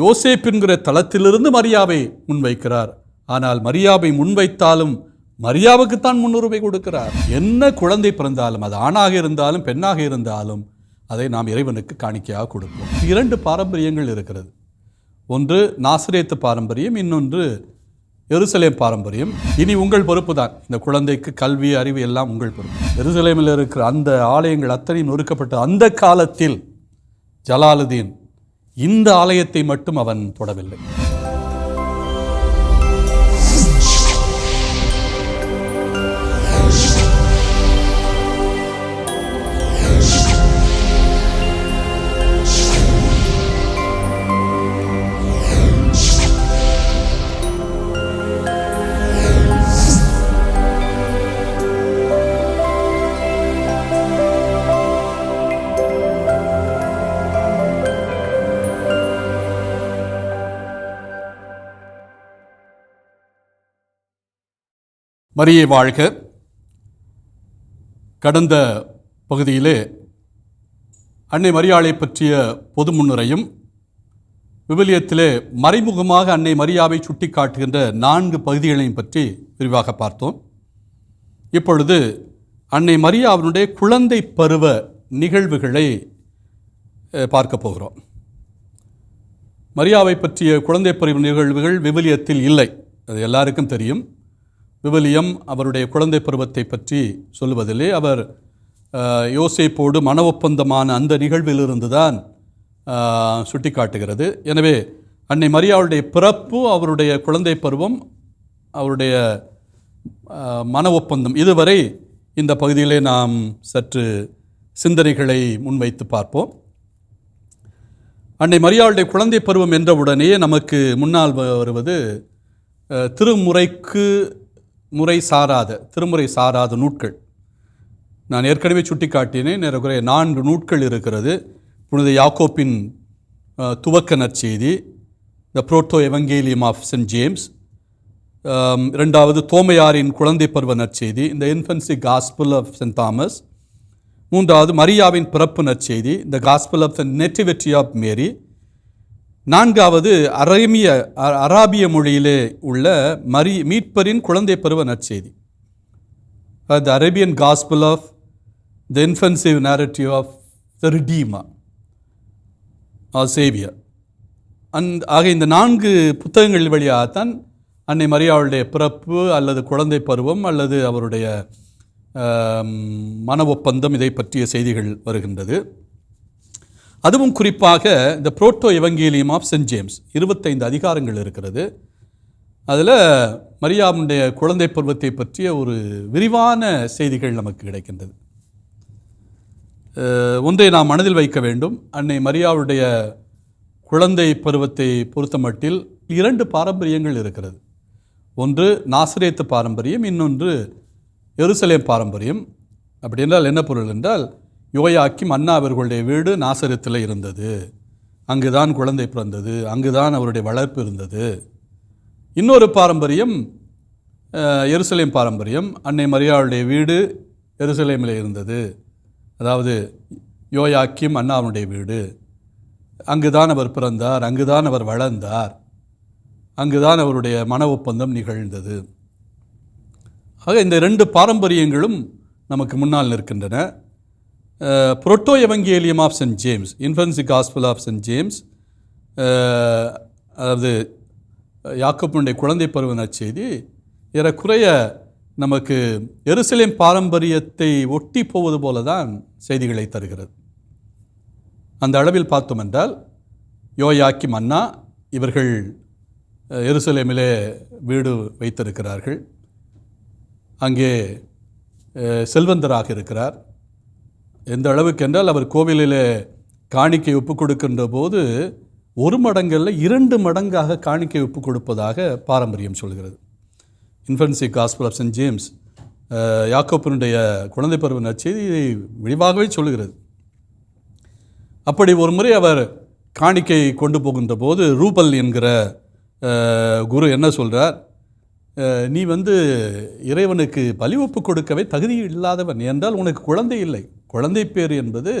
யோசேப்பின்கிற தளத்திலிருந்து மரியாவை முன்வைக்கிறார். ஆனால் மரியாவை முன்வைத்தாலும் மரியாவுக்குத்தான் முன்னுரிமை கொடுக்கிறார். என்ன குழந்தை பிறந்தாலும் அது ஆணாக இருந்தாலும் பெண்ணாக இருந்தாலும் அதை நாம் இறைவனுக்கு காணிக்கையாக கொடுப்போம். இரண்டு பாரம்பரியங்கள் இருக்கிறது. ஒன்று நாசிரியத்து பாரம்பரியம் இன்னொன்று எருசலேம் பாரம்பரியம். இனி உங்கள் பொறுப்பு தான். இந்த குழந்தைக்கு கல்வி அறிவு எல்லாம் உங்கள் பொறுப்பு. எருசலேமில் இருக்கிற அந்த ஆலயங்கள் அத்தனையும் நொறுக்கப்பட்ட அந்த காலத்தில் ஜலாலுதீன் இந்த ஆலயத்தை மட்டும் அவன் தொடவில்லை. மரியே வாழ்க. கடந்த பகுதியிலே அன்னை மரியாளை பற்றிய பொது முன்னுரையும் விவிலியத்திலே மறைமுகமாக அன்னை மரியாவை சுட்டிக்காட்டுகின்ற நான்கு பகுதிகளையும் பற்றி விரிவாக பார்த்தோம். இப்பொழுது அன்னை மரியாவினுடைய குழந்தை பருவ நிகழ்வுகளை பார்க்க போகிறோம். மரியாவை பற்றிய குழந்தை பருவ நிகழ்வுகள் விவிலியத்தில் இல்லை. அது எல்லாருக்கும் தெரியும். விவிலியம் அவருடைய குழந்தை பருவத்தை பற்றி சொல்லுவதிலே அவர் யோசிப்போடு மன ஒப்பந்தமான அந்த நிகழ்விலிருந்து தான் சுட்டி சுட்டிக்காட்டுகிறது. எனவே அன்னை மரியாவுடைய பிறப்பு அவருடைய குழந்தை பருவம் அவருடைய மன ஒப்பந்தம் இதுவரை இந்த பகுதியிலே நாம் சற்று சிந்தனைகளை முன்வைத்து பார்ப்போம். அன்னை மரியாளுடைய குழந்தை பருவம் என்றவுடனே நமக்கு முன்னால் வருவது திருமுறைக்கு முறை சாராத திருமுறை சாராத நூட்கள். நான் ஏற்கனவே சுட்டிக்காட்டினேன் ஏறக்குறைய நான்கு நூட்கள் இருக்கிறது. புனித யாக்கோப்பின் துவக்க நற்செய்தி the proto evangelium of saint James. ரெண்டாவது தோமையாரின் குழந்தை பருவ நற்செய்தி இந்த infancy gospel of saint Thomas. மூன்றாவது மரியாவின் பிறப்பு நற்செய்தி the gospel of the nativity of Mary. நான்காவது அரேமிய அராபிய மொழியிலே உள்ள மரி மீட்பரின் குழந்தை பருவ நற்செய்தி. The Arabian gospel of the infancy narrative of the redeemer or saviour. அந்த ஆக இந்த நான்கு புத்தகங்கள் வழியாகத்தான் அன்னை மரியாளுடைய பிறப்பு அல்லது குழந்தை பருவம் அல்லது அவருடைய மன ஒப்பந்தம் இதை பற்றிய செய்திகள் வருகின்றது. அதுவும் குறிப்பாக இந்த புரோட்டோ எவங்கேலியம் ஆஃப் சென்ட் ஜேம்ஸ். இருபத்தைந்து அதிகாரங்கள் இருக்கிறது. அதில் மரியாவுடைய குழந்தை பருவத்தை பற்றிய ஒரு விரிவான செய்திகள் நமக்கு கிடைக்கின்றது. ஒன்றை நாம் மனதில் வைக்க வேண்டும். அன்னை மரியாவுடைய குழந்தை பருவத்தை பொறுத்தமட்டில் இரண்டு பாரம்பரியங்கள் இருக்கிறது. ஒன்று நாசிரேத்து பாரம்பரியம் இன்னொன்று எருசலேம் பாரம்பரியம். அப்படி என்றால் என்ன பொருள் என்றால் யோயாக்கிம் அண்ணா அவர்களுடைய வீடு நாசரத்தில் இருந்தது. அங்குதான் குழந்தை பிறந்தது. அங்குதான் அவருடைய வளர்ப்பு இருந்தது. இன்னொரு பாரம்பரியம் எருசலேம் பாரம்பரியம். அன்னை மரியாளுடைய வீடு எருசலேமில் இருந்தது. அதாவது யோயாக்கிம் அண்ணாவுடைய வீடு. அங்குதான் அவர் பிறந்தார் அங்குதான் அவர் வளர்ந்தார். அங்குதான் அவருடைய மன ஒப்பந்தம் நிகழ்ந்தது. ஆக இந்த ரெண்டு பாரம்பரியங்களும் நமக்கு முன்னால் நிற்கின்றன. Protoevangelium of Saint James infancy gospel of Saint James அதாவது uh, யாக்கப்புடைய குழந்தை பருவ நற்செய்தி ஏறக்குறைய நமக்கு எருசலேம் பாரம்பரியத்தை ஒட்டி போவது போல தான் செய்திகளை தருகிறது. அந்த அளவில் பார்த்தோம் என்றால் யோயாக்கி மன்னா இவர்கள் uh, எருசலேமிலே வீடு வைத்திருக்கிறார்கள். அங்கே uh, செல்வந்தராக இருக்கிறார். எந்த அளவுக்கு என்றால் அவர் கோவிலிலே காணிக்கை ஒப்பு கொடுக்கின்ற போது ஒரு மடங்கில் இரண்டு மடங்காக காணிக்கை ஒப்பு கொடுப்பதாக பாரம்பரியம் சொல்கிறது. Infancy gospel of Saint James அஹ், யாக்கோப்பினுடைய குழந்தை பருவ நற்செய்தி இதை விரிவாகவே சொல்கிறது. அப்படி ஒரு முறை அவர் காணிக்கை கொண்டு போகின்ற போது ரூபல் என்கிற குரு என்ன சொல்கிறார் நீ வந்து இறைவனுக்கு பலி ஒப்பு கொடுக்கவே தகுதி இல்லாதவன் என்றால் உனக்கு குழந்தை இல்லை. குழந்தை பேர் என்பது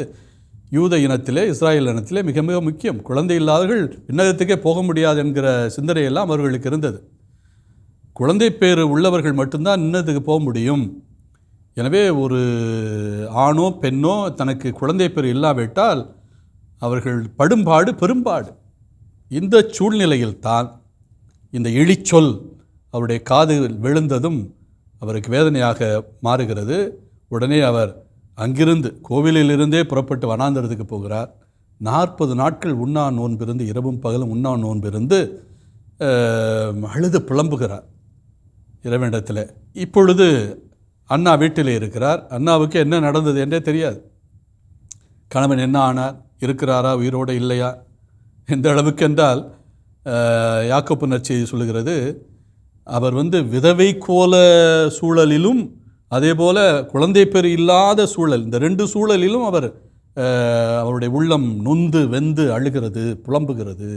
யூத இனத்திலே இஸ்ராயல் இனத்திலே மிக மிக முக்கியம். குழந்தை இல்லாதவர்கள் விண்ணகத்துக்கே போக முடியாது என்கிற சிந்தனையெல்லாம் அவர்களுக்கு இருந்தது. குழந்தை பேர் உள்ளவர்கள் மட்டும்தான் இன்னத்துக்கு போக முடியும். எனவே ஒரு ஆணோ பெண்ணோ தனக்கு குழந்தை பேர் இல்லாவிட்டால் அவர்கள் படும்பாடு பெரும்பாடு. இந்த சூழ்நிலையில் தான் இந்த இழிச்சொல் அவருடைய காதில் விழுந்ததும் அவருக்கு வேதனையாக மாறுகிறது. உடனே அவர் அங்கிருந்து கோவிலிலிருந்தே புறப்பட்டு வனாந்தரத்துக்கு போகிறார். நாற்பது நாட்கள் உண்ணா நோன்பிருந்து இரவும் பகலும் உண்ணா நோன்பிருந்து அழுது புலம்புகிறார் இறைவனிடத்தில் இப்பொழுது அண்ணா வீட்டில் இருக்கிறார். அண்ணாவுக்கு என்ன நடந்தது என்றே தெரியாது. கணவன் என்ன ஆனார்? இருக்கிறாரா? உயிரோடு இல்லையா? எந்த அளவுக்கு என்றால் அஹ், நற்செய்தி சொல்லுகிறது அவர் வந்து விதவை கோல சூழலிலும் அதே போல் குழந்தை பேர் இல்லாத சூழல் இந்த ரெண்டு சூழலிலும் அவர் அவருடைய உள்ளம் நொந்து வெந்து அழுகிறது புலம்புகிறது.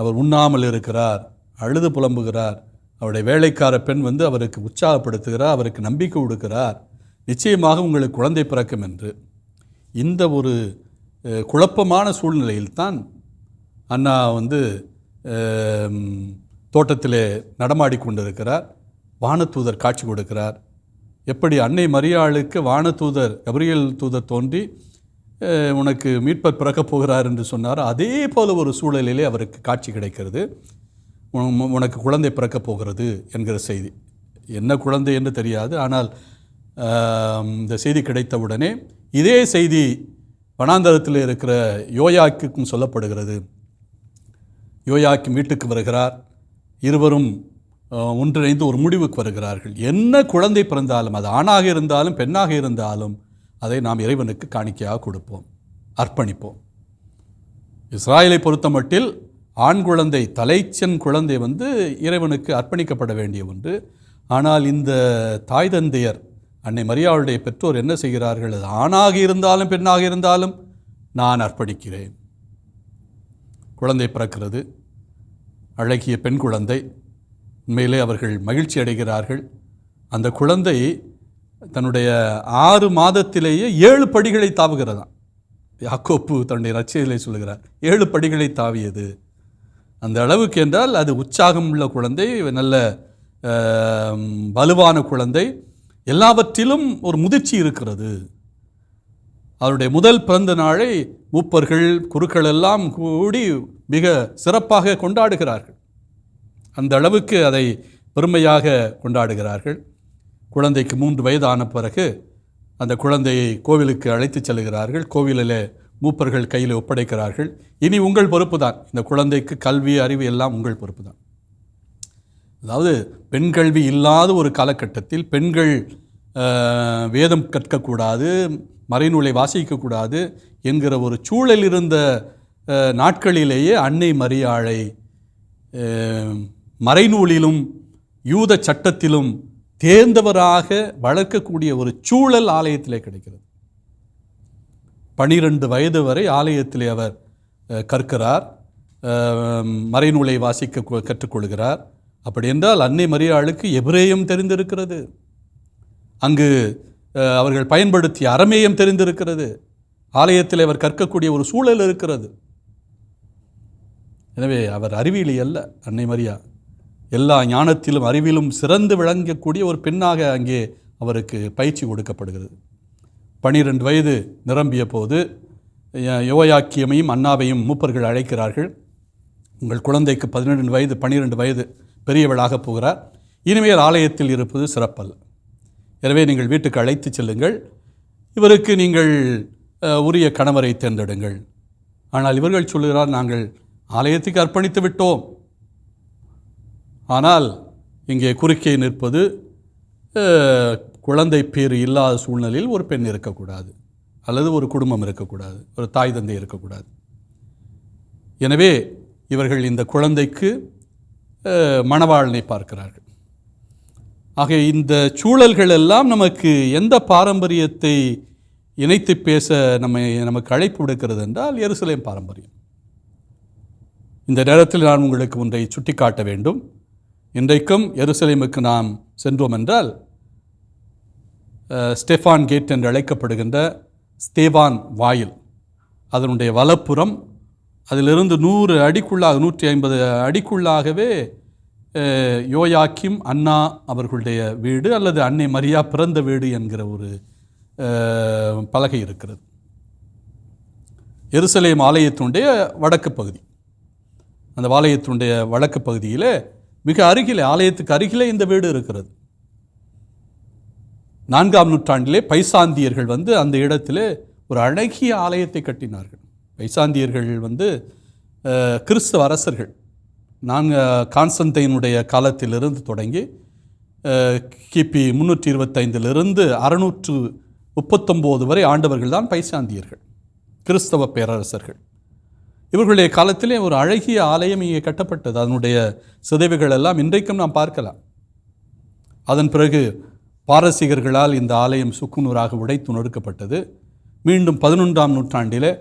அவர் உண்ணாமல் இருக்கிறார் அழுது புலம்புகிறார். அவருடைய வேலைக்கார பெண் வந்து அவருக்கு உற்சாகப்படுத்துகிறார் அவருக்கு நம்பிக்கை கொடுக்கிறார் நிச்சயமாக உங்களுக்கு குழந்தை பிறக்கும் என்று. இந்த ஒரு குழப்பமான சூழ்நிலையில்தான் அண்ணா வந்து தோட்டத்திலே நடமாடி கொண்டிருக்கிறார். வானத்தூதர் காட்சி கொடுக்கிறார். எப்படி அன்னை மரியாளுக்கு வானதூதர் கபிரியல் தூதர் தோன்றி உனக்கு மீட்பர் பிறக்கப் போகிறார் என்று சொன்னார் அதே போல ஒரு சூழலிலே அவருக்கு காட்சி கிடைக்கிறது. உனக்கு குழந்தை பிறக்கப் போகிறது என்கிற செய்தி. என்ன குழந்தை என்று தெரியாது ஆனால் இந்த செய்தி கிடைத்தவுடனே இதே செய்தி வனாந்தரத்தில் இருக்கிற யோயாக்குக்கும் சொல்லப்படுகிறது. யோயாக்கு வீட்டுக்கு வருகிறார். இருவரும் ஒன்றிணைந்து ஒரு முடிவுக்கு வருகிறார்கள். என்ன குழந்தை பிறந்தாலும் அது ஆணாக இருந்தாலும் பெண்ணாக இருந்தாலும் அதை நாம் இறைவனுக்கு காணிக்கையாக கொடுப்போம். அர்ப்பணிப்போம். இஸ்ராயலை பொறுத்தமட்டில் ஆண் குழந்தை தலைச்சன் குழந்தை வந்து இறைவனுக்கு அர்ப்பணிக்கப்பட வேண்டிய ஒன்று. ஆனால் இந்த தாய் தந்தையர் அன்னை மரியாளுடைய பெற்றோர் என்ன செய்கிறார்கள்? அது ஆணாக இருந்தாலும் பெண்ணாக இருந்தாலும் நான் அர்ப்பணிக்கிறேன். குழந்தை பிறக்கிறது. அழகிய பெண் குழந்தை உண்மையிலே அவர்கள் மகிழ்ச்சி அடைகிறார்கள். அந்த குழந்தை தன்னுடைய ஆறு மாதத்திலேயே ஏழு படிகளை தாவுகிறதாம் யாக்கோப்பு தன்னுடைய ரச்சையிலே சொல்கிறார் ஏழு படிகளை தாவியது. அந்த அளவுக்கு என்றால் அது உற்சாகம் உள்ள குழந்தை நல்ல வலுவான குழந்தை. எல்லாவற்றிலும் ஒரு முதிர்ச்சி இருக்கிறது. அவருடைய முதல் பிறந்த நாளை மூப்பர்கள் குருக்கள் எல்லாம் கூடி மிக சிறப்பாக கொண்டாடுகிறார்கள். அந்த அளவுக்கு அதை பெருமையாக கொண்டாடுகிறார்கள். குழந்தைக்கு மூன்று வயதான பிறகு அந்த குழந்தையை கோவிலுக்கு அழைத்துச் செல்கிறார்கள். கோவிலிலே மூப்பர்கள் கையில் ஒப்படைக்கிறார்கள். இனி உங்கள் பொறுப்பு தான் இந்த குழந்தைக்கு கல்வி அறிவு எல்லாம் உங்கள் பொறுப்பு தான் அதாவது பெண் கல்வி இல்லாத ஒரு காலகட்டத்தில் பெண்கள் வேதம் கற்கக்கூடாது மறைநூலை வாசிக்கக்கூடாது என்கிற ஒரு சூழல் இருந்த நாட்களிலேயே அன்னை மரியாளை மறைநூலிலும் யூத சட்டத்திலும் தேர்ந்தவராக வளர்க்கக்கூடிய ஒரு சூழல் ஆலயத்திலே கிடைக்கிறது. பனிரெண்டு வயது வரை ஆலயத்திலே அவர் கற்கிறார். மறைநூலை வாசிக்க கற்றுக்கொள்கிறார். அப்படி என்றால் அன்னை மரியாளுக்கு எபிரேயம் தெரிந்திருக்கிறது. அங்கு அவர்கள் பயன்படுத்திய அரமேயம் தெரிந்திருக்கிறது. ஆலயத்தில் அவர் கற்கக்கூடிய ஒரு சூழல் இருக்கிறது. எனவே அவர் அறிவியலி அல்ல அன்னை மரியா. எல்லா ஞானத்திலும் அறிவிலும் சிறந்து விளங்கக்கூடிய ஒரு பெண்ணாக அங்கே அவருக்கு பயிற்சி கொடுக்கப்படுகிறது. பனிரெண்டு வயது நிரம்பிய போது யோயாக்கியமையும் அண்ணாவையும் மூப்பர்கள் அழைக்கிறார்கள். உங்கள் குழந்தைக்கு பதினெண்டு வயது பன்னிரெண்டு வயது பெரியவளாக போகிறார். இனிமேல் ஆலயத்தில் இருப்பது சிறப்பல்ல. எனவே நீங்கள் வீட்டுக்கு அழைத்து செல்லுங்கள். இவருக்கு நீங்கள் உரிய கணவரை தேர்ந்தெடுங்கள். ஆனால் இவர்கள் சொல்லுகிறார் நாங்கள் ஆலயத்துக்கு அர்ப்பணித்து விட்டோம். ஆனால் இங்கே குறுக்கே நிற்பது குழந்தை பேறு இல்லாத சூழ்நிலையில் ஒரு பெண் இருக்கக்கூடாது. அல்லது ஒரு குடும்பம் இருக்கக்கூடாது. ஒரு தாய் தந்தை இருக்கக்கூடாது. எனவே இவர்கள் இந்த குழந்தைக்கு மணவாளனை பார்க்கிறார்கள். ஆக இந்த சூழல்கள் எல்லாம் நமக்கு எந்த பாரம்பரியத்தை இணைத்து பேச நம்மை நமக்கு அழைப்பு விடுக்கிறது என்றால் எருசலேம் பாரம்பரியம். இந்த நேரத்தில் நான் உங்களுக்கு ஒன்றை சுட்டிக்காட்ட வேண்டும். இன்றைக்கும் எருசலேமுக்கு நாம் சென்றோம் என்றால் ஸ்டெஃபான் கேட் என்று அழைக்கப்படுகின்ற ஸ்தேவான் வாயில். அதனுடைய வலப்புறம் அதிலிருந்து நூறு அடிக்குள்ளாக நூற்றி ஐம்பது அடிக்குள்ளாகவே யோயாக்கிம் அண்ணா அவர்களுடைய வீடு அல்லது அன்னை மரியா பிறந்த வீடு என்கிற ஒரு பலகை இருக்கிறது. எருசலேம் ஆலயத்தினுடைய வடக்கு பகுதி. அந்த ஆலயத்தினுடைய வடக்கு பகுதியில் மிக அருகிலே ஆலயத்துக்கு அருகிலே இந்த வீடு இருக்கிறது. நான்காம் நூற்றாண்டிலே பைசாந்தியர்கள் வந்து அந்த இடத்திலே ஒரு அழகிய ஆலயத்தை கட்டினார்கள். பைசாந்தியர்கள் வந்து கிறிஸ்தவ அரசர்கள். நாங்கள் கான்ஸ்டன்டைனுடைய காலத்திலிருந்து தொடங்கி கிபி முந்நூற்றி இருபத்தைந்திலிருந்து அறுநூற்று முப்பத்தொம்போது வரை ஆண்டவர்கள் தான் பைசாந்தியர்கள். கிறிஸ்தவ பேரரசர்கள். இவர்களுடைய காலத்திலே ஒரு அழகிய ஆலயம் இங்கே கட்டப்பட்டது. அதனுடைய சிதைவுகள் எல்லாம் இன்றைக்கும் நாம் பார்க்கலாம். அதன் பிறகு பாரசீகர்களால் இந்த ஆலயம் சுக்குநூறாக உடைத்து நொறுக்கப்பட்டது மீண்டும் பதினொன்றாம் நூற்றாண்டிலே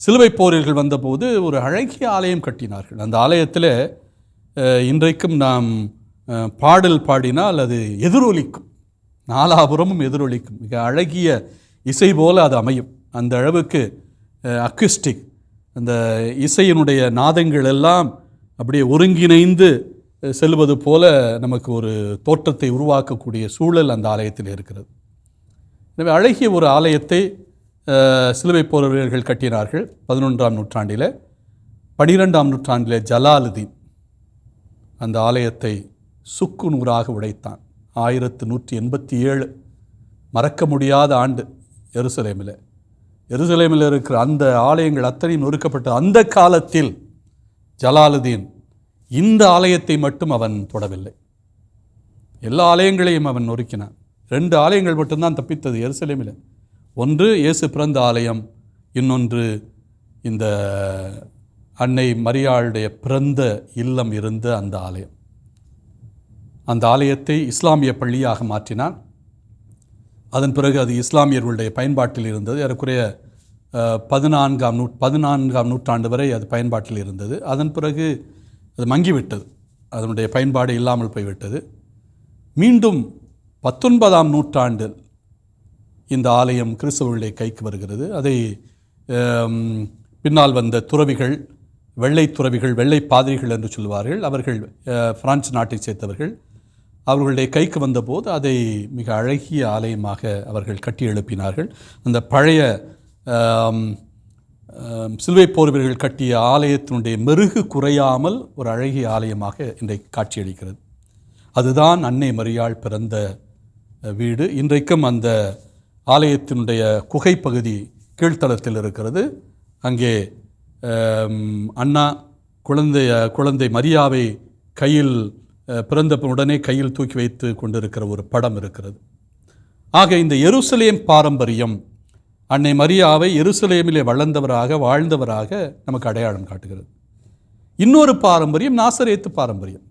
சிலுவை போரில்கள் வந்தபோது ஒரு அழகிய ஆலயம் கட்டினார்கள். அந்த ஆலயத்தில் இன்றைக்கும் நாம் பாடல் பாடினால் அது எதிரொலிக்கும். நாலாபுரமும் எதிரொலிக்கும். மிக அழகிய இசை போல அது அமையும். அந்த அளவுக்கு அக்யூஸ்டிக் அந்த இசையினுடைய நாதங்கள் எல்லாம் அப்படியே ஒருங்கிணைந்து செல்வது போல நமக்கு ஒரு தோற்றத்தை உருவாக்கக்கூடிய சூழல் அந்த ஆலயத்தில் இருக்கிறது. எனவே அழகிய ஒரு ஆலயத்தை சிலுவை போரவர்கள் கட்டினார்கள் பதினொன்றாம் நூற்றாண்டில். பனிரெண்டாம் நூற்றாண்டில் ஜலாலுதீன் அந்த ஆலயத்தை சுக்கு நூறாக உடைத்தான். ஆயிரத்து நூற்றி எண்பத்தி ஏழு. மறக்க முடியாத ஆண்டு எருசலேமில். எருசலேமில் இருக்கிற அந்த ஆலயங்கள் அத்தனையும் நொறுக்கப்பட்ட அந்த காலத்தில் ஜலாலுதீன் இந்த ஆலயத்தை மட்டும் அவன் தொடவில்லை. எல்லா ஆலயங்களையும் அவன் நொறுக்கினான். ரெண்டு ஆலயங்கள் மட்டும்தான் தப்பித்தது எருசலேமில். ஒன்று இயேசு பிறந்த ஆலயம் இன்னொன்று இந்த அன்னை மரியாளுடைய பிறந்த இல்லம் இருந்த அந்த ஆலயம். அந்த ஆலயத்தை இஸ்லாமிய பள்ளியாக மாற்றினான். அதன் பிறகு அது இஸ்லாமியர்களுடைய பயன்பாட்டில் இருந்தது. ஏறக்குறைய பதினான்காம் நூ பதினான்காம் நூற்றாண்டு வரை அது பயன்பாட்டில் இருந்தது. அதன் பிறகு அது மங்கிவிட்டது. அதனுடைய பயன்பாடு இல்லாமல் போய்விட்டது. மீண்டும் பத்தொன்பதாம் நூற்றாண்டில் இந்த ஆலயம் கிறிஸ்தவர்களுடைய கைக்கு வருகிறது. அதை பின்னால் வந்த துறவிகள் வெள்ளை துறவிகள் வெள்ளை பாதிரிகள் என்று சொல்வார்கள். அவர்கள் பிரான்ஸ் நாட்டை சேர்த்தவர்கள். அவர்களுடைய கைக்கு வந்தபோது அதை மிக அழகிய ஆலயமாக அவர்கள் கட்டி எழுப்பினார்கள். அந்த பழைய சிலுவை போர் வீரர்கள் கட்டிய ஆலயத்தினுடைய மெருகு குறையாமல் ஒரு அழகிய ஆலயமாக இன்றைக்கு காட்சியளிக்கிறது. அதுதான் அன்னை மரியாள் பிறந்த வீடு. இன்றைக்கும் அந்த ஆலயத்தினுடைய குகைப்பகுதி கீழ்த்தளத்தில் இருக்கிறது. அங்கே அண்ணா குழந்தைய குழந்தை மரியாவை கையில் பிறந்த உடனே கையில் தூக்கி வைத்து கொண்டிருக்கிற ஒரு படம் இருக்கிறது. ஆக இந்த எருசலேம் பாரம்பரியம் அன்னை மரியாவை எருசலேமிலே வளர்ந்தவராக வாழ்ந்தவராக நமக்கு அடையாளம் காட்டுகிறது. இன்னொரு பாரம்பரியம் நாசரேத்து பாரம்பரியம்.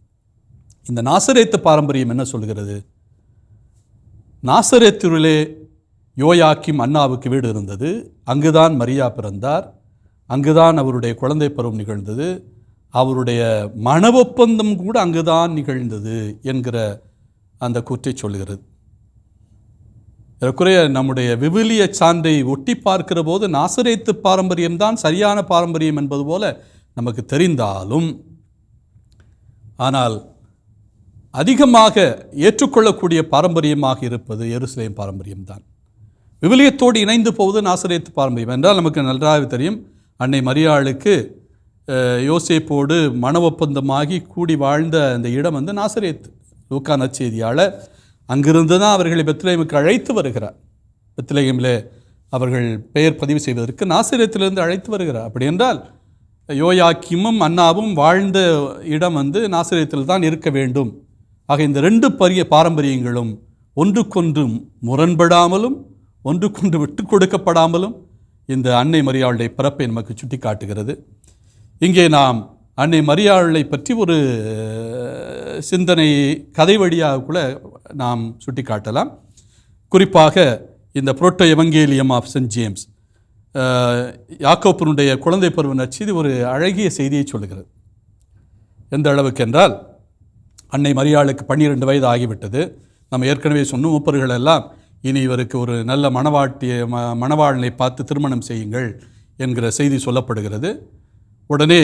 இந்த நாசரேத்து பாரம்பரியம் என்ன சொல்கிறது? நாசரேத்திலே யோயாக்கிம் அண்ணாவுக்கு வீடு இருந்தது. அங்குதான் மரியா பிறந்தார். அங்குதான் அவருடைய குழந்தை பருவம் நிகழ்ந்தது. அவருடைய மன ஒப்பந்தம் கூட அங்குதான் நிகழ்ந்தது என்கிற அந்த கூற்றை சொல்கிறது. ஏறக்குறைய நம்முடைய விவிலிய சான்றை ஒட்டி பார்க்கிற போது நாசரேத்து பாரம்பரியம்தான் சரியான பாரம்பரியம் என்பது போல நமக்கு தெரிந்தாலும் ஆனால் அதிகமாக ஏற்றுக்கொள்ளக்கூடிய பாரம்பரியமாக இருப்பது எருசலேம் பாரம்பரியம்தான் விவிலியத்தோடு இணைந்து போவது நாசரேத்து பாரம்பரியம். என்றால் நமக்கு நன்றாக தெரியும் அன்னை மரியாளுக்கு யோசேப்போடு மன ஒப்பந்தமாகி கூடி வாழ்ந்த அந்த இடம் வந்து நாசரேத் லூக்கா நற்செய்தியாளர் அங்கிருந்து தான் அவர்களை பெத்லேமுக்கு அழைத்து வருகிறார். பெத்லேமில் அவர்கள் பெயர் பதிவு செய்வதற்கு நாசிரியத்திலிருந்து அழைத்து வருகிறார். அப்படி என்றால் யோயாக்கிமும் அண்ணாவும் வாழ்ந்த இடம் வந்து நாசிரியத்தில் தான் இருக்க வேண்டும். ஆக இந்த ரெண்டு பரிய பாரம்பரியங்களும் ஒன்றுக்கொன்று முரண்படாமலும் ஒன்றுக்கொன்று விட்டு கொடுக்கப்படாமலும் இந்த அன்னை மரியாளுடைய பிறப்பை நமக்கு சுட்டி காட்டுகிறது இங்கே நாம் அன்னை மரியாளை பற்றி ஒரு சிந்தனை கதை வழியாக கூட நாம் சுட்டி காட்டலாம் குறிப்பாக இந்த புரோட்டோ எவங்கேலியம் ஆஃப் சென்ட் ஜேம்ஸ் யாக்கோப்பனுடைய குழந்தை பருவ நற்செய்தி ஒரு அழகிய செய்தியை சொல்லுகிறது. எந்த அளவுக்கு என்றால் அன்னை மரியாளுக்கு பன்னிரெண்டு வயது ஆகிவிட்டது. நம்ம ஏற்கனவே சொன்னோம் மூப்பர்கள் எல்லாம் இனி இவருக்கு ஒரு நல்ல மணவாட்டிய ம மணவாளனை பார்த்து திருமணம் செய்யுங்கள் என்கிற செய்தி சொல்லப்படுகிறது. உடனே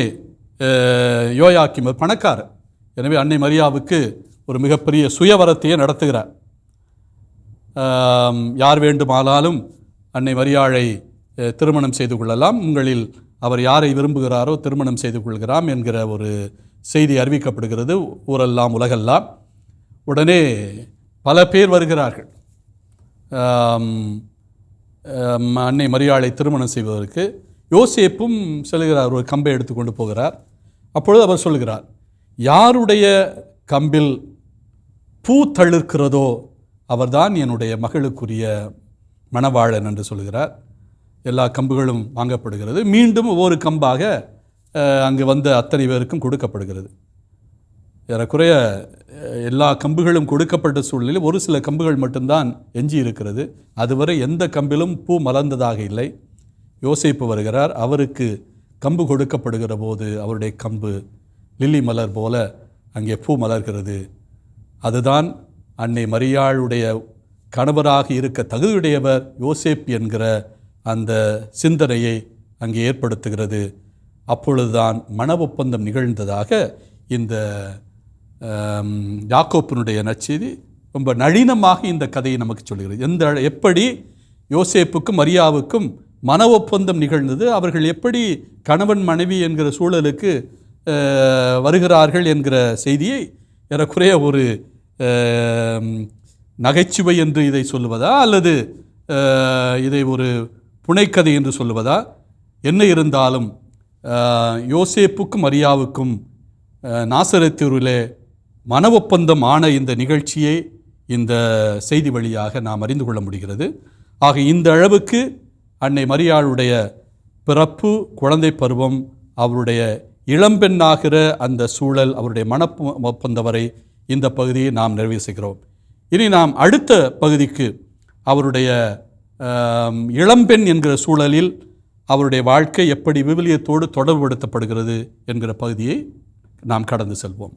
அஹ், யோயாக்கிம் பணக்காரர். எனவே அன்னை மரியாவுக்கு ஒரு மிகப்பெரிய சுயவரத்தையே நடத்துகிறார். யார் வேண்டுமானாலும் அன்னை மரியாளை திருமணம் செய்து கொள்ளலாம். உங்களில் அவர் யாரை விரும்புகிறாரோ திருமணம் செய்து கொள்கிறாம் என்கிற ஒரு செய்தி அறிவிக்கப்படுகிறது. ஊரெல்லாம் உலகெல்லாம். உடனே பல பேர் வருகிறார்கள். அன்னை மரியாளை திருமணம் செய்வதற்கு. யோசேப்பும் செல்கிறார் ஒரு கம்பை எடுத்துக்கொண்டு போகிறார். அப்பொழுது அவர் சொல்கிறார் யாருடைய கம்பில் பூ தளிர்க்கிறதோ அவர்தான் என்னுடைய மகளுக்குரிய மணவாளன் என்று சொல்கிறார். எல்லா கம்புகளும் வாங்கப்படுகிறது. மீண்டும் ஒவ்வொரு கம்பாக அங்கு வந்த அத்தனை பேருக்கும் கொடுக்கப்படுகிறது. ஏறக்குறைய எல்லா கம்புகளும் கொடுக்கப்பட்ட சூழ்நிலையில் ஒரு சில கம்புகள் மட்டும்தான் எஞ்சி இருக்கிறது அதுவரை எந்த கம்பிலும் பூ மலர்ந்ததாக இல்லை. யோசிப்பு வருகிறார். அவருக்கு கம்பு கொடுக்கப்படுகிற போது அவருடைய கம்பு லில்லி மலர் போல அங்கே பூ மலர்கிறது. அதுதான் அன்னை மரியாளுடைய கணவராக இருக்க தகுதியுடையவர் யோசேப் என்கிற அந்த சிந்தனையை அங்கே ஏற்படுத்துகிறது. அப்பொழுதுதான் மன ஒப்பந்தம் நிகழ்ந்ததாக இந்த யாக்கோப்பினுடைய நச்செய்தி ரொம்ப நளினமாக இந்த கதையை நமக்கு சொல்கிறது. எந்த எப்படி யோசேப்புக்கும் மரியாவுக்கும் மன ஒப்பந்தம் நிகழ்ந்தது. அவர்கள் எப்படி கணவன் மனைவி என்கிற சூழலுக்கு வருகிறார்கள் என்கிற செய்தியை ஏறக்குறைய ஒரு நகைச்சுவை என்று இதை சொல்லுவதா? அல்லது இதை ஒரு புனைக்கதை என்று சொல்லுவதா? என்ன இருந்தாலும் யோசேப்புக்கும் மரியாவுக்கும் நாசரத்தூரிலே மன ஒப்பந்தம் ஆன இந்த நிகழ்ச்சியை இந்த செய்தி வழியாக நாம் அறிந்து கொள்ள முடிகிறது. ஆக இந்த அளவுக்கு அன்னை மரியாளுடைய பிறப்பு குழந்தை பருவம் அவருடைய இளம்பெண்ணாகிற அந்த சூழல் அவருடைய மனப்பந்தவரை இந்த பகுதியை நாம் நிறைவேசுகிறோம் இனி நாம் அடுத்த பகுதிக்கு அவருடைய இளம்பெண் என்கிற சூழலில் அவருடைய வாழ்க்கை எப்படி விவிலியத்தோடு தொடர்புபடுத்தப்படுகிறது என்கிற பகுதியை நாம் கடந்து செல்வோம்.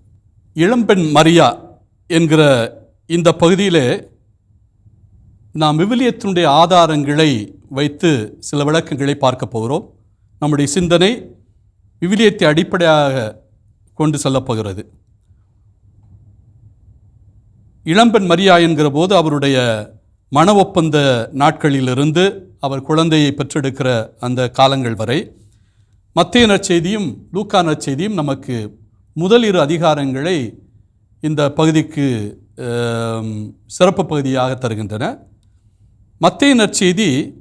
இளம்பெண் மரியா என்கிற இந்த பகுதியிலே நாம் விவிலியத்தினுடைய ஆதாரங்களை வைத்து சில விளக்கங்களை பார்க்க போகிறோம். நம்முடைய சிந்தனை விவிலியத்தை அடிப்படையாக கொண்டு செல்லப்போகிறது இளம்பெண் மரியா என்கிற போது அவருடைய மன ஒப்பந்த நாட்களிலிருந்து அவர் குழந்தையை பெற்றெடுக்கிற அந்த காலங்கள் வரை மத்திய நற்செய்தியும் லூக்கா நற்செய்தியும் நமக்கு முதல் இரு அதிகாரங்களை இந்த பகுதிக்கு சிறப்பு பகுதியாக தருகின்றன. மத்திய நற்செய்தி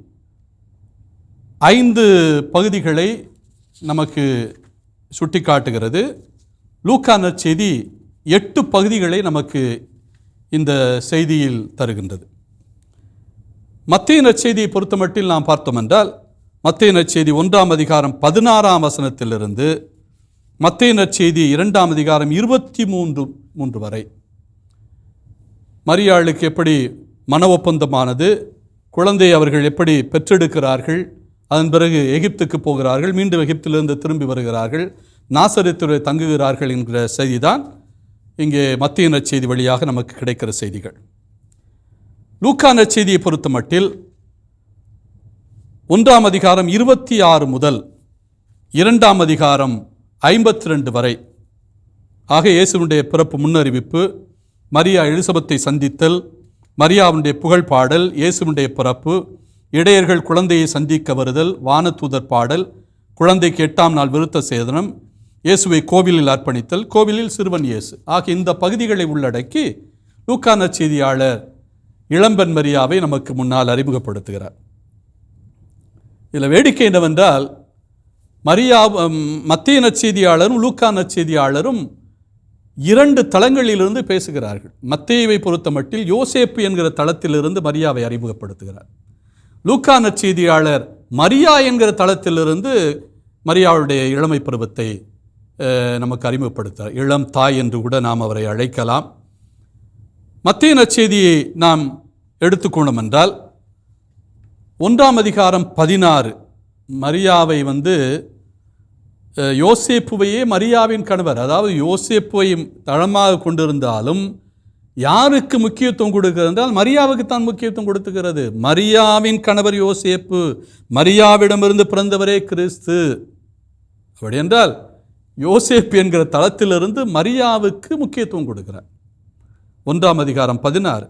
ஐந்து பகுதிகளை நமக்கு சுட்டிக்காட்டுகிறது. லூக்கா நற்செய்தி எட்டு பகுதிகளை நமக்கு இந்த செய்தியில் தருகின்றது. மத்திய நற்செய்தியை பொறுத்தமட்டில் நாம் பார்த்தோம் என்றால் மத்திய நற்செய்தி ஒன்றாம் அதிகாரம் பதினாறாம் வசனத்திலிருந்து மத்திய நற்செய்தி இரண்டாம் அதிகாரம் இருபத்தி மூன்று மூன்று வரை. மரியாளுக்கு எப்படி மன ஒப்பந்தமானது குழந்தையை அவர்கள் எப்படி பெற்றெடுக்கிறார்கள் அதன் பிறகு எகிப்துக்கு போகிறார்கள் மீண்டும் எகிப்திலிருந்து திரும்பி வருகிறார்கள் நாசரித்துறை தங்குகிறார்கள் என்கிற செய்திதான் இங்கே மத்திய நற்செய்தி வழியாக நமக்கு கிடைக்கிற செய்திகள். லூக்கா நற்செய்தியை பொறுத்த மட்டில் ஒன்றாம் அதிகாரம் இருபத்தி ஆறு முதல் இரண்டாம் அதிகாரம் ஐம்பத்தி ரெண்டு வரை ஆக இயேசுனுடைய பிறப்பு முன்னறிவிப்பு மரியா எலிசபத்தை சந்தித்தல் மரியாவுடைய புகழ் பாடல் இயேசுடைய பிறப்பு இடையர்கள் குழந்தையை சந்திக்க வருதல் வானதூதர் பாடல் குழந்தைக்கு எட்டாம் நாள் விருத்த சேதனம் இயேசுவை கோவிலில் அர்ப்பணித்தல் கோவிலில் சிறுவன் இயேசு. ஆகிய இந்த பகுதிகளை உள்ளடக்கி லூக்கா செய்தியாளர் இளம்பெண் மரியாவை நமக்கு முன்னால் அறிமுகப்படுத்துகிறார். இதில் வேடிக்கை என்னவென்றால் மரியா மத்திய நற்செய்தியாளரும் லூக்கா நற்செய்தியாளரும் இரண்டு தளங்களிலிருந்து பேசுகிறார்கள். மத்தியவை பொறுத்த மட்டில் யோசேப்பு என்கிற தளத்திலிருந்து மரியாவை அறிமுகப்படுத்துகிறார். லூக்கா நற்செய்தியாளர் மரியா என்கிற தளத்திலிருந்து மரியாவுடைய இளமை பருவத்தை நமக்கு அறிமுகப்படுத்தார் இளம் தாய் என்று கூட நாம் அவரை அழைக்கலாம். மத்திய நற்செய்தியை நாம் எடுத்துக்கொண்டோம் என்றால் ஒன்றாம் அதிகாரம் பதினாறு மரியாவை வந்து யோசேப்புவையே மரியாவின் கணவர். அதாவது யோசேப்புவையும் தளமாக கொண்டிருந்தாலும் யாருக்கு முக்கியத்துவம் கொடுக்கிறது என்றால் மரியாவுக்கு தான் முக்கியத்துவம் கொடுத்துக்கிறது மரியாவின் கணவர் யோசேப்பு மரியாவிடமிருந்து பிறந்தவரே கிறிஸ்து. அப்படி என்றால் யோசேப்பு என்கிற தளத்திலிருந்து மரியாவுக்கு முக்கியத்துவம் கொடுக்கிறார். ஒன்றாம் அதிகாரம் பதினாறு.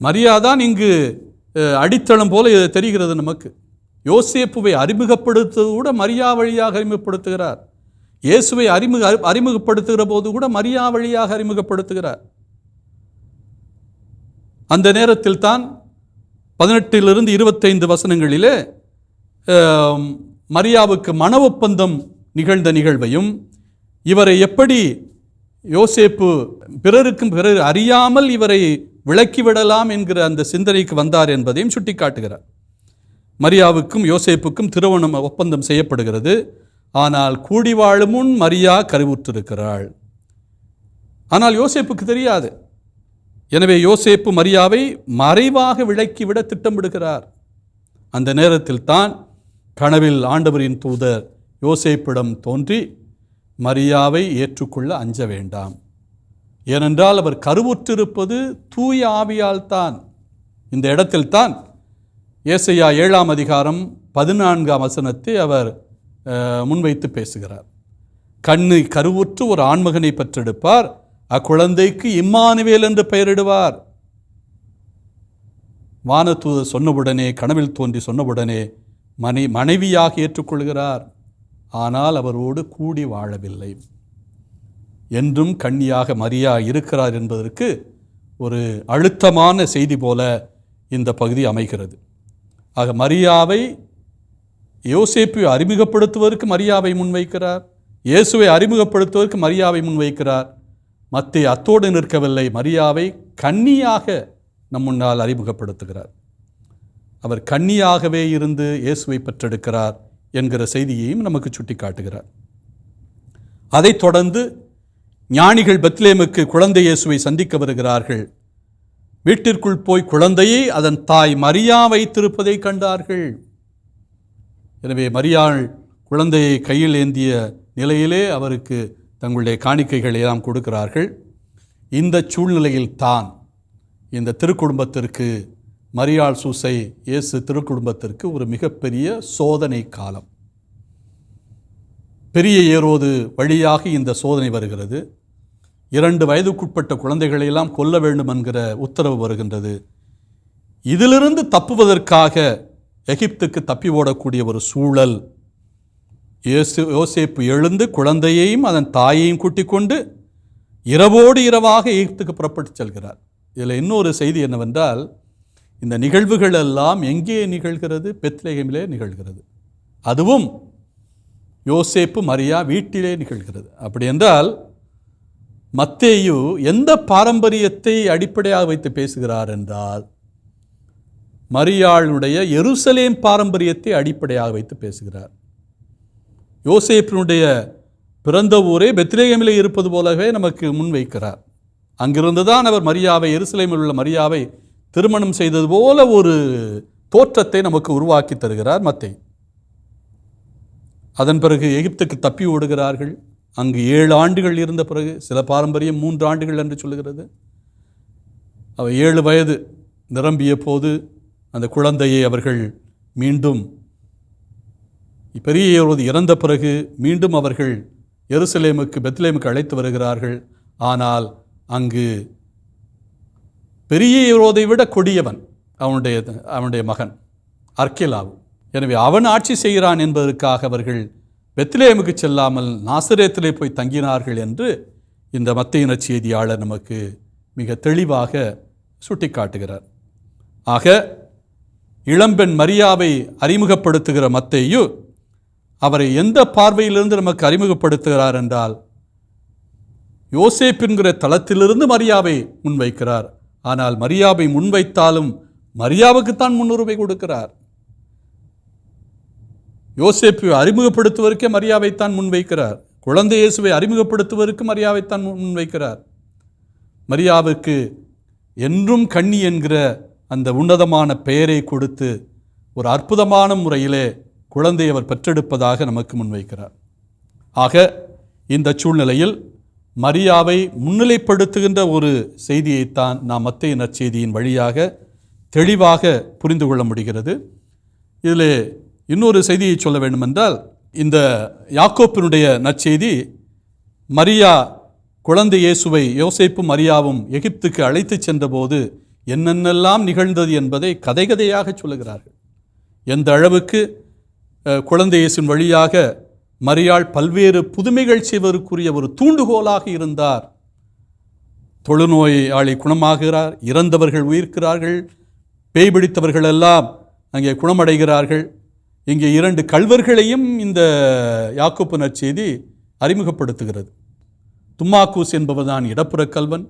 மரியாதான் இங்கு அடித்தளம் போல இது தெரிகிறது நமக்கு. யோசேப்புவை அறிமுகப்படுத்துவது கூட மரியா வழியாக அறிமுகப்படுத்துகிறார். இயேசுவை அறிமுக அறி- அறிமுகப்படுத்துகிற போது கூட மரியா வழியாக அறிமுகப்படுத்துகிறார். அந்த நேரத்தில் தான் பதினெட்டிலிருந்து இருபத்தைந்து வசனங்களிலே மரியாவுக்கு மன ஒப்பந்தம் நிகழ்ந்த நிகழ்வையும் இவரை எப்படி யோசேப்பு பிறருக்கும் பிறர் அறியாமல் இவரை விளக்கிவிடலாம் என்கிற அந்த சிந்தனைக்கு வந்தார் என்பதையும் சுட்டிக்காட்டுகிறார். மரியாவுக்கும் யோசேப்புக்கும் திருமணம் ஒப்பந்தம் செய்யப்படுகிறது. ஆனால் கூடி வாழும் முன் மரியா கருவுற்றிருக்கிறாள். ஆனால் யோசேப்புக்கு தெரியாது. எனவே யோசேப்பு மரியாவை மறைவாக விலக்கிவிட திட்டமிடுகிறார். அந்த நேரத்தில் தான் கனவில் ஆண்டவரின் தூதர் யோசேப்பிடம் தோன்றி மரியாவை ஏற்றுக்கொள்ள அஞ்ச வேண்டாம். ஏனென்றால் அவர் கருவுற்றிருப்பது தூய ஆவியால் தான். இந்த இடத்தில் தான் ஏசையா ஏழாம் அதிகாரம் பதினான்காம் வசனத்தை அவர் முன்வைத்து பேசுகிறார். கண்ணு கருவுற்று ஒரு ஆண்மகனை பெற்றெடுப்பார் அக்குழந்தைக்கு இம்மானுவேல் என்று பெயரிடுவார். வானதூதர் சொன்னவுடனே கனவில் தோன்றி சொன்னவுடனே மனை மனைவியாக ஏற்றுக்கொள்கிறார். ஆனால் அவரோடு கூடி வாழவில்லை. என்றும் கண்ணியாக மரியா இருக்கிறார் என்பதற்கு ஒரு அழுத்தமான செய்தி போல இந்த பகுதி அமைகிறது. ஆக மரியாவை யோசேப்பை அறிமுகப்படுத்துவதற்கு மரியாவை முன்வைக்கிறார். இயேசுவை அறிமுகப்படுத்துவதற்கு மரியாவை முன்வைக்கிறார். மத்தே அத்தோடு நிற்கவில்லை. மரியாவை கன்னியாக நம் முன்னால் அறிமுகப்படுத்துகிறார். அவர் கன்னியாகவே இருந்து இயேசுவை பெற்றெடுக்கிறார் என்கிற செய்தியையும் நமக்கு சுட்டிக்காட்டுகிறார். அதைத் தொடர்ந்து ஞானிகள் பெத்லேமுக்கு குழந்தை இயேசுவை சந்திக்க வருகிறார்கள். வீட்டிற்குள் போய் குழந்தையை அதன் தாய் மரியா வைத்திருப்பதை கண்டார்கள். எனவே மரியாள் குழந்தையை கையில் ஏந்திய நிலையிலே அவருக்கு தங்களுடைய காணிக்கைகளை எல்லாம் கொடுக்கிறார்கள். இந்த சூழ்நிலையில் தான் இந்த திருக்குடும்பத்திற்கு மரியாள் சூசை இயேசு திருக்குடும்பத்திற்கு ஒரு மிகப்பெரிய சோதனை காலம். பெரிய ஏரோது வழியாக இந்த சோதனை வருகிறது. இரண்டு வயதுக்குட்பட்ட குழந்தைகளையெல்லாம் கொல்ல வேண்டும் என்கிற உத்தரவு வருகின்றது. இதிலிருந்து தப்புவதற்காக எகிப்துக்கு தப்பி ஓடக்கூடிய ஒரு சூழல். இயேசு யோசேப்பு எழுந்து குழந்தையையும் அதன் தாயையும் கூட்டிக் கொண்டு இரவோடு இரவாக எகிப்துக்கு புறப்பட்டு செல்கிறார். இதில் இன்னொரு செய்தி என்னவென்றால் இந்த நிகழ்வுகள் எல்லாம் எங்கே நிகழ்கிறது? பெத்லேகமிலே நிகழ்கிறது. அதுவும் யோசேப்பு மரியா வீட்டிலே நிகழ்கிறது. அப்படி என்றால் மத்தேயு எந்த பாரம்பரியத்தை அடிப்படையாக வைத்து பேசுகிறார் என்றால் மரியாளுடைய எருசலேம் பாரம்பரியத்தை அடிப்படையாக வைத்து பேசுகிறார். யோசேப்பினுடைய பிறந்த ஊரே பெத்ரேகமிலே இருப்பது போலவே நமக்கு முன்வைக்கிறார் அங்கிருந்து தான் அவர் மரியாவை எருசலேமில் உள்ள மரியாவை திருமணம் செய்தது போல ஒரு தோற்றத்தை நமக்கு உருவாக்கி தருகிறார் மத்தை அதன் பிறகு எகிப்துக்கு தப்பி ஓடுகிறார்கள். அங்கு ஏழு ஆண்டுகள் இருந்த பிறகு சில பாரம்பரியம் மூன்று ஆண்டுகள் என்று சொல்லுகிறது. அவர் ஏழு வயது நிரம்பிய போது அந்த குழந்தையை அவர்கள் மீண்டும் பெரிய ஏரோது இறந்த பிறகு மீண்டும் அவர்கள் எருசலேமுக்கு பெத்லேமுக்கு அழைத்து வருகிறார்கள். ஆனால் அங்கு பெரிய ஏரோதை விட கொடியவன் அவனுடைய அவனுடைய மகன் அர்க்கேலாவு. எனவே அவன் ஆட்சி செய்கிறான் என்பதற்காக அவர்கள் பெத்லேமுக்கு செல்லாமல் நாசரேத்திலே போய் தங்கினார்கள் என்று இந்த மத்திய செய்தியாளர் நமக்கு மிக தெளிவாக சுட்டிக்காட்டுகிறார். ஆக இளம்பெண் மரியாவை அறிமுகப்படுத்துகிற மத்தையு அவரை எந்த பார்வையிலிருந்து நமக்கு அறிமுகப்படுத்துகிறார் என்றால் யோசேப் என்கிற தளத்திலிருந்து மரியாவை முன்வைக்கிறார். ஆனால் மரியாவை முன்வைத்தாலும் மரியாவுக்குத்தான் முன்னுரிமை கொடுக்கிறார். யோசேப்பு அறிமுகப்படுத்துவதற்கே மரியாவைத்தான் முன்வைக்கிறார். குழந்தை இயேசுவை அறிமுகப்படுத்துவதற்கு மரியாவைத்தான் முன் முன்வைக்கிறார். மரியாவுக்கு என்றும் கண்ணி என்கிற அந்த உன்னதமான பெயரை கொடுத்து ஒரு அற்புதமான முறையிலே குழந்தையை அவர் பெற்றெடுப்பதாக நமக்கு முன்வைக்கிறார். ஆக இந்த சூழ்நிலையில் மரியாவை முன்னிலைப்படுத்துகின்ற ஒரு செய்தியைத்தான் நாம் மத்திய நற்செய்தியின் வழியாக தெளிவாக புரிந்து கொள்ள முடிகிறது. இதில் இன்னொரு செய்தியை சொல்ல வேண்டுமென்றால் இந்த யாக்கோப்பினுடைய நற்செய்தி மரியா குழந்தை இயேசுவை யோசைப்பும் மரியாவும் எகிப்துக்கு அழைத்துச் சென்றபோது என்னென்னெல்லாம் நிகழ்ந்தது என்பதை கதை கதையாக சொல்லுகிறார்கள். எந்த அளவுக்கு குழந்தை இயேசுவின் வழியாக மரியாள் பல்வேறு புதுமைகள் செய்வதற்குரிய ஒரு தூண்டுகோலாக இருந்தார். தொழுநோயாளி குணமாகிறார் இறந்தவர்கள் உயிர்க்கிறார்கள் பேய் பிடித்தவர்கள் எல்லாம் அங்கே குணமடைகிறார்கள். இங்கே இரண்டு கல்வர்களையும் இந்த யாக்கோப்பு நற்செய்தி அறிமுகப்படுத்துகிறது. தும்மாக்கூஸ் என்பவன்தான் இடப்புற கல்வன்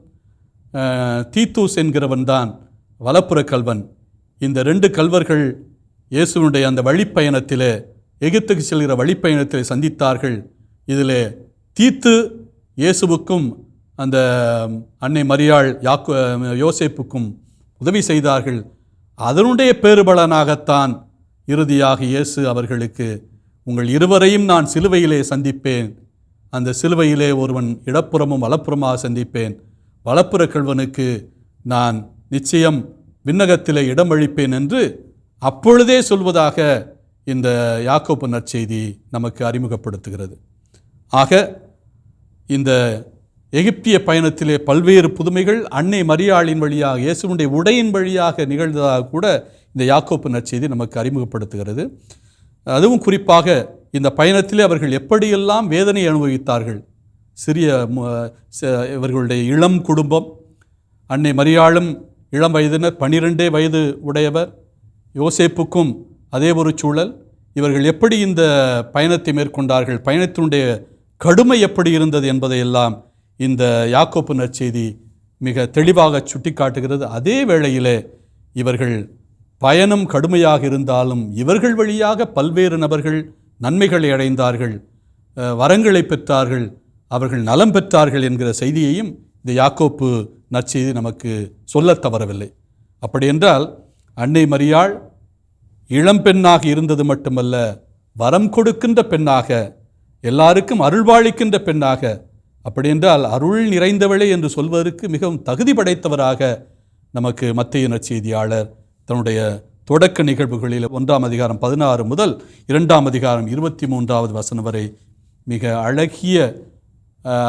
தீத்தூஸ் என்கிறவன் தான் வலப்புற கல்வன் இந்த ரெண்டு கல்வர்கள் இயேசுனுடைய அந்த வழிப்பயணத்தில் எகிப்துக்கு செல்கிற வழிப்பயணத்திலே சந்தித்தார்கள். இதில் தீத்து இயேசுவுக்கும் அந்த அன்னை மரியாள் யாக்கு யோசேப்புக்கும் உதவி செய்தார்கள். அதனுடைய பேறுபலனாகத்தான் இறுதியாக இயேசு அவர்களுக்கு உங்கள் இருவரையும் நான் சிலுவையிலே சந்திப்பேன். அந்த சிலுவையிலே ஒருவன் இடப்புறமும் வலப்புறமாக சந்திப்பேன். வலப்புற கல்வனுக்கு நான் நிச்சயம் விண்ணகத்திலே இடமளிப்பேன் என்று அப்பொழுதே சொல்வதாக இந்த யாக்கோப்பு நற்செய்தி நமக்கு அறிமுகப்படுத்துகிறது. ஆக இந்த எகிப்திய பயணத்திலே பல்வேறு புதுமைகள் அன்னை மரியாளின் வழியாக இயேசுனுடைய உடையின் வழியாக நிகழ்ந்ததாக கூட இந்த யாக்கோப்பு நற்செய்தி நமக்கு அறிமுகப்படுத்துகிறது. அதுவும் குறிப்பாக இந்த பயணத்திலே அவர்கள் எப்படியெல்லாம் வேதனை அனுபவித்தார்கள். சிறிய ச- இவர்களுடைய இளம் குடும்பம் அன்னை மரியாளும் இளம் வயதினர் பனிரெண்டே வயது உடையவர் யோசேப்புக்கும் அதே ஒரு சூழல். இவர்கள் எப்படி இந்த பயணத்தை மேற்கொண்டார்கள்? பயணத்தினுடைய கடுமை எப்படி இருந்தது என்பதையெல்லாம் இந்த யாக்கோப்பு நற்செய்தி மிக தெளிவாக சுட்டிக்காட்டுகிறது. அதே வேளையிலே இவர்கள் பயணம் கடுமையாக இருந்தாலும் இவர்கள் வழியாக பல்வேறு நபர்கள் நன்மைகளை அடைந்தார்கள் வரங்களை பெற்றார்கள் அவர்கள் நலம் பெற்றார்கள் என்கிற செய்தியையும் இந்த யாக்கோப்பு நற்செய்தி நமக்கு சொல்லத் தவறவில்லை. அப்படியென்றால் அன்னை மரியாள் இளம்பெண்ணாக இருந்தது மட்டுமல்ல வரம் கொடுக்கின்ற பெண்ணாக எல்லாருக்கும் அருள்வாளிக்கின்ற பெண்ணாக அப்படியென்றால் அருள் நிறைந்தவளே என்று சொல்வதற்கு மிகவும் தகுதி படைத்தவராக நமக்கு மத்திய நற்செய்தியாளர் தன்னுடைய தொடக்க நிகழ்வுகளில் ஒன்றாம் அதிகாரம் பதினாறு முதல் இரண்டாம் அதிகாரம் இருபத்தி மூன்றாவது வசனம் வரை மிக அழகிய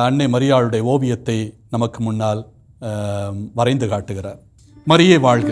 அன்னை மரியாளுடைய ஓவியத்தை நமக்கு முன்னால் வரைந்து காட்டுகிறார். மரியே வாழ்க.